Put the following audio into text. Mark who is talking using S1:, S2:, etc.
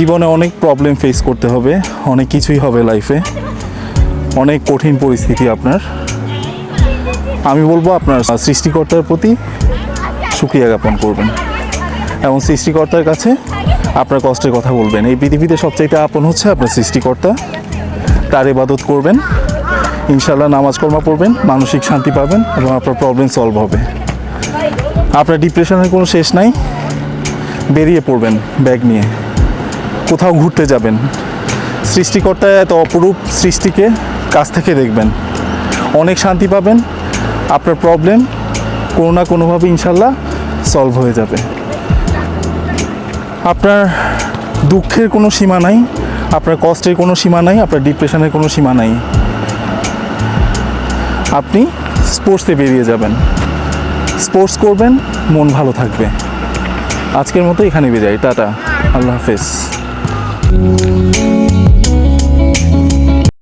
S1: জীবনে অনেক problem face করতে হবে, অনেক কিছুই হবে লাইফে অনেক কঠিন পরিস্থিতি আপনার। আমি বলব আপনার সৃষ্টিকর্তার প্রতি সুক্রিয়া জ্ঞাপন করবেন। এবং সৃষ্টিকর্তার কাছে আপনার কষ্টের কথা বলবেন। এই পৃথিবীতে সবচাইতে আপন হচ্ছে আপনার সৃষ্টিকর্তা। তার ইবাদত করবেন। ইনশাল্লাহ নামাজ কর্মা পড়বেন, মানসিক শান্তি পাবেন এবং আপনার প্রবলেম সলভ হবে। আপনার ডিপ্রেশনের কোনো শেষ নাই। বেরিয়ে পড়বেন ব্যাগ নিয়ে। কোথাও ঘুরতে যাবেন, সৃষ্টিকর্তা এত অপরূপ সৃষ্টিকে কাছ থেকে দেখবেন। অনেক শান্তি পাবেন, আপনার প্রবলেম কোনো না কোনোভাবে ইনশাল্লাহ সলভ হয়ে যাবে। আপনার দুঃখের কোনো সীমা নাই, আপনার কষ্টের কোনো সীমা নাই, আপনার ডিপ্রেশনের কোনো সীমা নাই। আপনি স্পোর্টসে বেরিয়ে যাবেন। স্পোর্টস করবেন, মন ভালো থাকবে। আজকের মতো এখানে বিদায়, টাটা, আল্লাহ হাফেজ। Thank you.